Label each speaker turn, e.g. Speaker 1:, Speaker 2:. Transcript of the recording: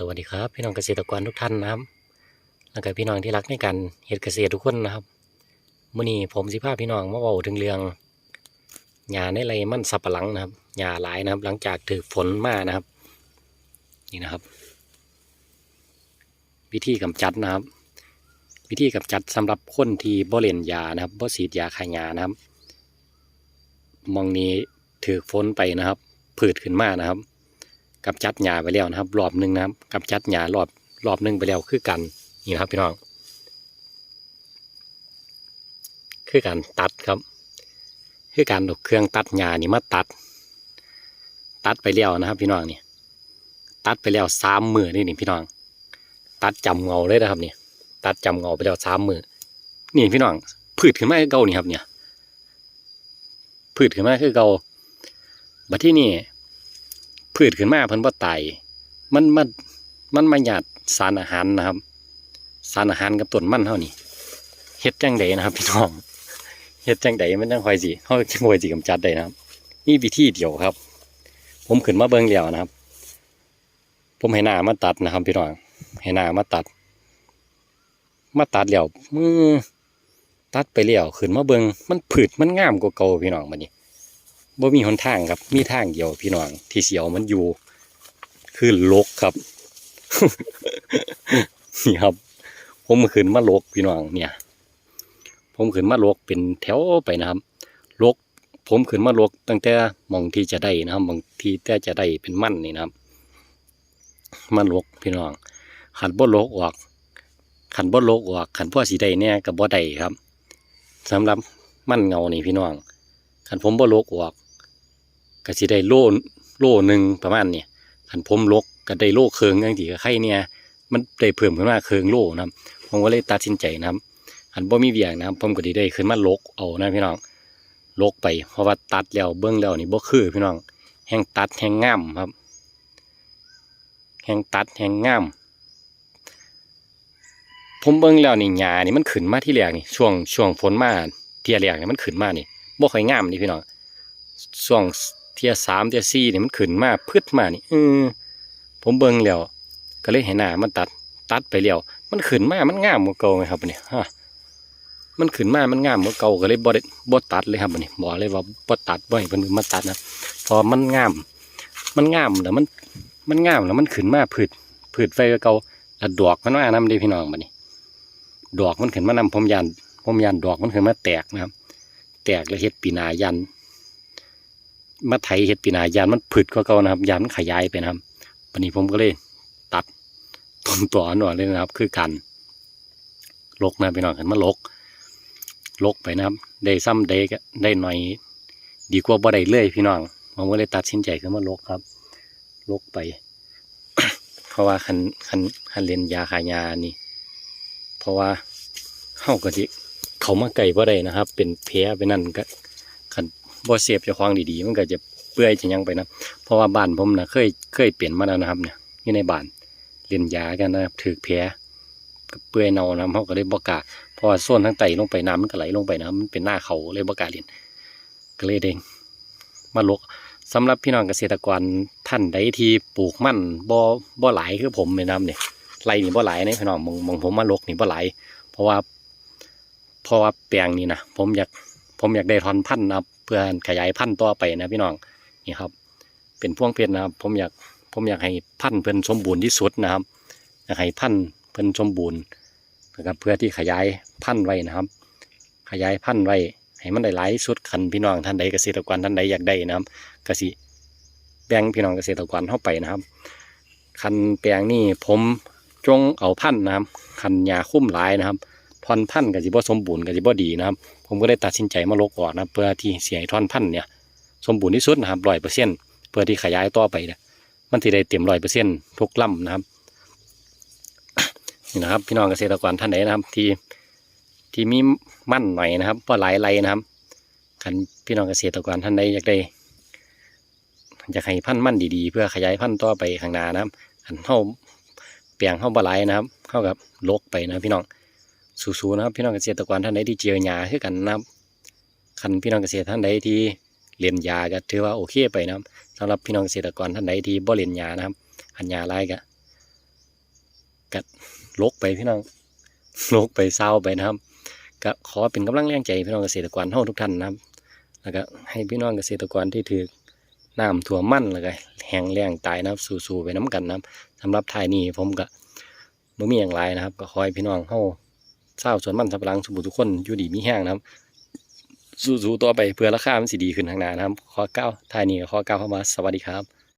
Speaker 1: สวัสดีครับพี่น้องเกษตรกรทุกท่านนะครับ แล้วก็พี่น้องที่รักในการเฮ็ดเกษตรทุกคนนะครับมื้อนี้ผมสิพาพี่น้องมาเว้าถึงเรื่องหญ้าในไรมันสับปะหลังนะครับหญ้าหลายนะครับ หลังจากถือฝนมานะครับ นี่นะครับ วิธีกำจัดนะครับ วิธีกำจัดสำหรับคนที่บ่เล่นยานะครับบ่ฉีดยาฆ่าหญ้านะครับมองนี้ถือฝนไปนะครับ ผืดขึ้นมานะครับ กำจัดหญ้าไปแล้วนะครับ รอบหนึ่งนะครับกำจัดหญ้ารอบรอบหนึ่งไปแล้วคือกันนี่นะครับพี่น้อง คือการตัดครับ คือการเอาเครื่องตัดหญ้านี่มาตัด ตัดไปแล้วนะครับ พี่น้องนี่ตัดไปแล้วสามมือนี่นี่พี่น้อง ตัดจำเงาเลยนะครับนี่ตัดจำเงาไปแล้วสามมือนี่พี่น้องพืชขึ้นมาคือเก่านี่ครับเนี่ยพืชขึ้นมาคือเก่าบัดที่นี่ พืชขึ้นมาเพิ่นบ่ตายมันมันมันมาหยาดสารอาหารนะครับ สารอาหารกับต้นมันเท่านี้เฮ็ดจังไดนะครับ พี่น้องเฮ็ดจังไดมันจังคอยสิเฮาสิบ่อยสิกำจัดได้นะครับนี่วิธีเดียวครับ ผมขึ้นมาเบิ่งแล้วนะครับ ผมให้หน้ามาตัดนะครับ พี่น้องให้หน้ามาตัด มาตัดแล้วมือตัดไปแล้วขึ้นมาเบิ่งมันผืดมันงามกว่าเก่าพี่น้องบัดนี้ บ่มีหนทางครับ มีทางเดียวพี่น้องที่เสียวมันอยู่ คือลกครับนี่ครับ ผมขึ้นมาลกพี่น้องเนี่ย ผมขึ้นมาลกเป็นแถวไปนะครับลกผมขึ้นมาลกตั้งแต่มองที่จะได้นะครับมองที่แต่จะได้เป็นมั่นนี่นะครับมาลกพี่น้องขันบ่ลกออกขันบ่ลกออกขันพ่อสีได้เนี่ยกับบ่ได้ครับสำหรับมั่นเงานี่พี่น้องขันผมบ่ลกออก ก็สิได้โล่โล่หนึ่งประมาณเนี่ยขันผมลกก็ได้โล่เคืองอย่างที่กับใครเนี่ยมันได้เพิ่มขึ้นมาเคืองโล่นะครับผมก็เลยตัดสินใจนะครับขันบ่มีเวียงนะครับผมก็ดีได้ขึ้นมาลกเอานะพี่น้องลกไปเพราะว่าตัดแล้วเบื้องแล้วนี่บ่คือพี่น้องแห้งตัดแห้งง่ามครับ แห้งตัดแห้งง่ามผมเบิ่งแล้วนี่หญ้านี่มันขึ้นมาที่แรกนี่ช่วงช่วงฝนมาเที่ยแรกนี่มันขึ้นมานี่บ่ค่อยง่ามนี่พี่น้องช่วง เทียสามเทียสี่เนี่ยมันขึ้นมาพืชมานี่เออผมเบิ่งแล้วก็เลยให้หน้ามันตัดตัดไปแล้วมันขึ้นมามันงามกว่าเก่าไงครับอันนี่ฮะมันขึ้นมามันงามกว่าเก่าก็เลยบดบ่ตัดเลยครับอันนี้บอกเลยว่าบ่ตัดบ่ให้เพิ่นมาตัดนะพอมันงาม มันงามแล้วมันมันงามแล้วมันขึ้นมาพืชพืชไฟกว่าเก่าแล้วดอกมันมานำด้พี่น้องบัดนี้ ดอกมันขึ้นมานำผมยันผมยันดอกมันขึ้นมาแตกนะครับ แตกแล้วเฮ็ดปีนายัน มาไถเห็ดปีนายานมันผึดก็เก่านะครับ ยานมันขยายไปนะครับวันนี้ผมก็เลยตัดต้นตัวหน่อยเลยนะครับ คือกันลกนะพี่น้องเห็นมาลก ลกไปนะครับ ได้ซ้ำได้ก็ได้หน่อย ดีกว่าบ่ได้เลยพี่น้องผมก็เลยตัดสินใจขึ้นมาลกครับ ลกไป เพราะว่าคันคันคันเรียนยาขายานี่ เพราะว่าเข้าก็ที่เขามาไก่บ่ได้นะครับ เป็นแผลไปนั่นก็ บ่เสียบจะคล้าของดีๆ มันก็จะเปื่อยจะยังไปนะเพราะว่าบ้านผมนะเคยเคยเปลี่ยนมาแล้วนะครับเนี่ยอยู่ในบ้านเรียนยากันนะครับถือแผลก็เปื่อยเน่านะเขาก็เลยบกล้าเพราะว่าส่วนทั้งไตลงไปน้ำมันก็ไหลลงไปนะมันเป็นหน้าเขาเลยบกล้าเรียนก็เลยเด้งมาลกสำหรับพี่น้องเกษตรกรท่านใดที่ปลูกมั่นบ่บ่หลายคือผมเลยนะครับเนี่ยไรนี่บ่หลายนะพี่น้องมองมองผมมาลกนี่บ่หลายเพราะว่าเพราะว่าแปลงนี่นะผมอยากผมอยากได้ทอนพันธุ์นะครับ เพื่อขยายพันธุ์ต่อไปนะพี่น้องนี่ครับ เป็นพ่วงเพชรนะครับ ผมอยากผมอยากให้พันธุ์เพิ่นสมบูรณ์ที่สุดนะครับอยากให้พันธุ์เพิ่นสมบูรณ์นะครับเพื่อที่ขยายพันธุ์ไว้นะครับ ขยายพันธุ์ไว้ให้มันได้หลายสุดคันพี่น้องท่านใดเกษตรกรท่านใดอยากได้นะครับก็สิแบ่งพี่น้องเกษตรกรเข้าไปนะครับ คันแปลงนี่ผมจงเอาพันธุ์นะครับคันหญ้าคุ้มหลายนะครับ ท่อนพันธุ์ก็สิบ่สมบูรณ์ก็สิบ่ดีนะครับผมก็ได้ตัดสินใจมาลกออกนะเพื่อที่เสียท่อนพันธุ์เนี่ยสมบูรณ์ที่สุดนะครับร้อยเปอร์เซ็นเพื่อที่ขยายต่อไปนี่ยมันที่ได้เต็มร้อยเปอร์เซ็นทุกลำนะครับนี่นะครับ พี่น้องเกษตรกรท่านไหนนะครับ ที่ที่มีมั่นหน่อยนะครับเพราะหลายไรนะครับคันพี่น้องเกษตรกรท่านใดอยากได้อยากให้พันธุ์มั่นดีๆ เพื่อขยายพันธุ์ต่อไปข้างหน้านะครับอันเข้าเปลี่ยงเข้าบหลายนะครับ เข้ากับลกไปนะพี่น้อง สู้ๆนะครับพี่น้องเกษตรกรท่านใดที่เจอหญ้าคือกันนะครับคันพี่น้องเกษตรท่านใดที่เรียนยาก็ถือว่าโอเคไปนะครับสำหรับพี่น้องเกษตรกรท่านใดที่บ่เรียนยานะครับหันยาไรก็ก็ลกไปพี่น้องลกไปเศร้าไปนะครับ ก็ขอเป็นกำลังแรงใจพี่น้องเกษตรกรเฮาทุกท่านนะครับ แล้วก็ให้พี่น้องเกษตรกรที่ถือน้ำท่วมมันแล้วก็แห้งแล้งตายนะครับ สู้ๆไปน้ำกันนะครับสำหรับทายนี้ผมก็บ่มีอย่างไรนะครับ ก็ขอให้พี่น้องเฮา เศร้าวสวนมันสับหลังสมบูรณ์ทุกคนอยู่ดีมีแห้งนะครับ สู้ๆต่อไปเพื่อราคามันสิดีขึ้นทางหน้านะครับ ข้อเก้าทายนี้ข้อเก้าเข้ามาสวัสดีครับ